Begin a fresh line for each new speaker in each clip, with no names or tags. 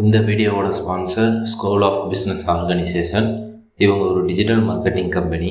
இந்த வீடியோவோட sponsor school of business organisation இவங்க ஒரு டிஜிட்டல் மார்க்கெட்டிங் கம்பெனி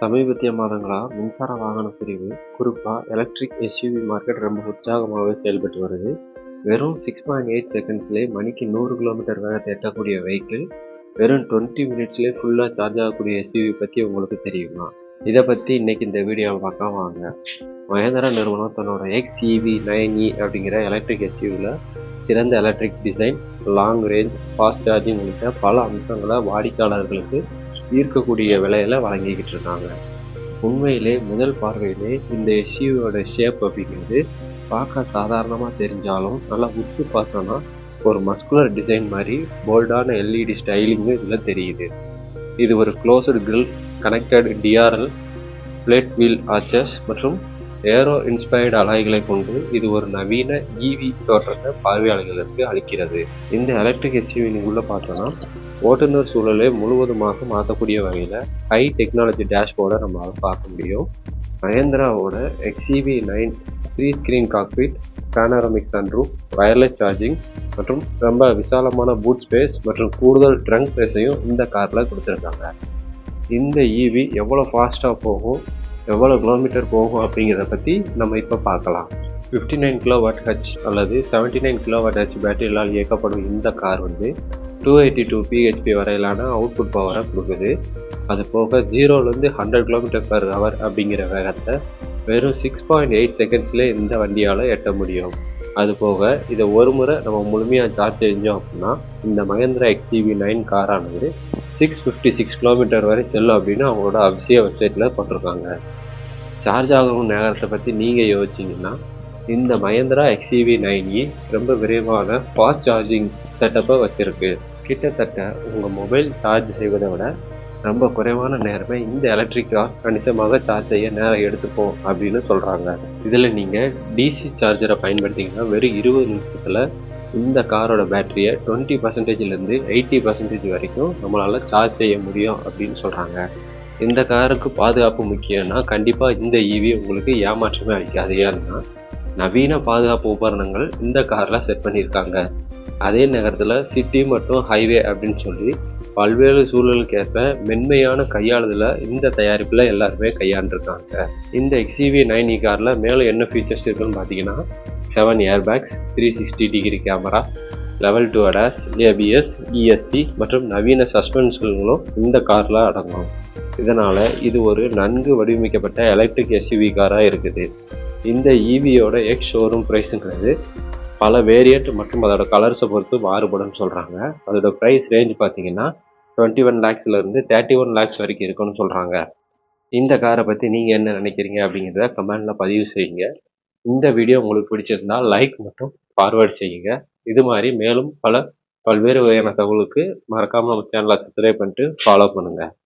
சமீபத்திய மாதங்களாக மின்சார வாகன பிரிவு குறிப்பாக எலக்ட்ரிக் எஸ்யூவி மார்க்கெட் ரொம்ப உற்சாகமாகவே செயல்பட்டு வருது. வெறும் சிக்ஸ் பாயிண்ட் எயிட் செகண்ட்ஸ்லேயே மணிக்கு நூறு கிலோமீட்டர் வேகத்தை எட்டக்கூடிய வெஹிக்கிள் வெறும் டுவெண்ட்டி மினிட்ஸ்லேயே ஃபுல்லாக சார்ஜ் ஆகக்கூடிய எஸ்யூவி பற்றி உங்களுக்கு தெரியுமா? இதை பற்றி இன்னைக்கு இந்த வீடியோவை பார்க்க வாங்க. மகேந்திரா நிறுவனம் தன்னோட எக்ஸ்இவி நைன் இ அப்படிங்கிற எலக்ட்ரிக் எஸ்யூவில் சிறந்த electric design long range fast charging உள்ளிட்ட பல அம்சங்களை வாடிக்கையாளர்களுக்கு ஈர்க்கக்கூடிய விலையில வழங்கிக்கிட்டு இருக்காங்க. உண்மையிலே முதல் பார்வையிலே இந்த எஸ்யூவோட ஷேப் அப்படிங்கிறது பார்க்க சாதாரணமாக தெரிஞ்சாலும் நல்லா உத்து பார்த்தோன்னா ஒரு மஸ்குலர் டிசைன் மாதிரி போல்டான எல்இடி ஸ்டைலிங்கு இதில் தெரியுது. இது ஒரு closed grille connected DRL blade wheel arches மற்றும் ஏரோ இன்ஸ்பயர்டு அலாய்களை கொண்டு இது ஒரு நவீன இவி தோற்றத்தை பார்வையாளர்களுக்கு அளிக்கிறது. இந்த எலக்ட்ரிக் எஸ்யூவி நீங்க உள்ள பார்த்தோன்னா ஓட்டுநர் சூழலை முழுவதுமாக மாற்றக்கூடிய வகையில் ஹை டெக்னாலஜி டேஷ்போர்டை நம்மளால் பார்க்க முடியும். மஹேந்திராவோட XEV nine three screen cockpit panoramic sunroof wireless charging மற்றும் ரொம்ப விசாலமான பூட் ஸ்பேஸ் மற்றும் கூடுதல் ட்ரங்க் ஸ்பேஸையும் இந்த காரில் கொடுத்துருக்காங்க. இந்த ஈவி எவ்வளோ ஃபாஸ்ட்டாக போகும் எவ்வளோ கிலோமீட்டர் போகும் அப்படிங்கிறத பற்றி நம்ம இப்போ பார்க்கலாம். Fifty nine kilo watt H அல்லது seventy nine kilo watt H இயக்கப்படும் இந்த கார் வந்து டூ எயிட்டி டூ பிஹெச்பி வரையிலான அவுட்புட் பவரை கொடுக்குது. அது போக ஜீரோலேருந்து ஹண்ட்ரட் கிலோமீட்டர் பர் ஹவர் அப்படிங்கிற வேகத்தை வெறும் சிக்ஸ் பாயிண்ட் எயிட் செகண்ட்ஸ்லேயே இந்த வண்டியால் எட்ட முடியும். அது போக இதை ஒரு முறை நம்ம முழுமையாக சார்ஜ் செஞ்சோம் அப்படின்னா இந்த மகேந்திரா எக்ஸிவி நைன் காரானது சிக்ஸ் ஃபிஃப்டி சிக்ஸ் கிலோமீட்டர் வரை செல்லும் அப்படின்னு அவங்களோட அபிஷிய வெப்சைட்டில் போட்டிருக்காங்க. சார்ஜ் ஆகும் நேரத்தை பற்றி நீங்கள் யோசிச்சிங்கன்னா இந்த மகேந்திரா எக்ஸிவி நைன் இ ரொம்ப விரைவான ஃபாஸ்ட் சார்ஜிங் செட்டப்பை வச்சுருக்கு. கிட்டத்தட்ட உங்கள் மொபைல் சார்ஜ் செய்வதை விட ரொம்ப குறைவான நேரமே இந்த எலக்ட்ரிக் கார் கணிசமாக சார்ஜ் செய்ய நேரம் எடுத்துப்போம் அப்படின்னு சொல்கிறாங்க இதில் நீங்கள் டிசி சார்ஜரை பயன்படுத்திங்கன்னா வெறும் இருபது நிமிஷத்தில் இந்த காரோட பேட்டரியை டுவெண்ட்டி பர்சன்டேஜ்லேருந்து எயிட்டி பர்சன்டேஜ் வரைக்கும் நம்மளால் சார்ஜ் செய்ய முடியும் அப்படின்னு சொல்கிறாங்க இந்த காருக்கு பாதுகாப்பு முக்கியம்னா கண்டிப்பாக இந்த ஈவி உங்களுக்கு ஏமாற்றமே அளிக்காது. ஏன்னா நவீன பாதுகாப்பு உபகரணங்கள் இந்த காரில் செட் பண்ணியிருக்காங்க. அதே நேரத்தில் சிட்டி மற்றும் ஹைவே அப்படின்னு சொல்லி பல்வேறு சூழலுக்கு ஏற்ப மென்மையான கையாளுதல இந்த தயாரிப்பில் எல்லாருமே கையாண்டுருக்காங்க. இந்த எக்ஸிவி நைன் இ e காரில் மேலே என்ன ஃபீச்சர்ஸ் இருக்குன்னு பார்த்தீங்கன்னா seven air bags three sixty degree camera level two ADAS ABS EST மற்றும் நவீன சஸ்பென்ஷன்களும் இந்த காரில் அடங்கும். இதனால் இது ஒரு நன்கு வடிவமைக்கப்பட்ட எலக்ட்ரிக் எஸ்யூவி காராக இருக்குது. இந்த ஈவியோட எக்ஸ் ஷோரூம் ப்ரைஸுங்கிறது பல வேரியண்ட் மற்றும் அதோட கலர்ஸை பொறுத்து மாறுபடும்னு சொல்கிறாங்க அதோட ப்ரைஸ் ரேஞ்ச் பார்த்தீங்கன்னா டுவெண்ட்டி ஒன் லேக்ஸ்லேருந்து தேர்ட்டி ஒன் லேக்ஸ் வரைக்கும் இருக்குன்னு சொல்கிறாங்க இந்த காரை பற்றி நீங்கள் என்ன நினைக்கிறீங்க அப்படிங்கிறத கமெண்டில் பதிவு செய்யுங்க. இந்த வீடியோ உங்களுக்கு பிடிச்சிருந்தா லைக் மற்றும் ஃபார்வேர்ட் செய்யுங்க. இது மாதிரி மேலும் பல பல்வேறு வகையான தகவலுக்கு மறக்காமல் நம்ம சேனலை சப்ஸ்கிரைப் பண்ணிட்டு ஃபாலோ பண்ணுங்கள்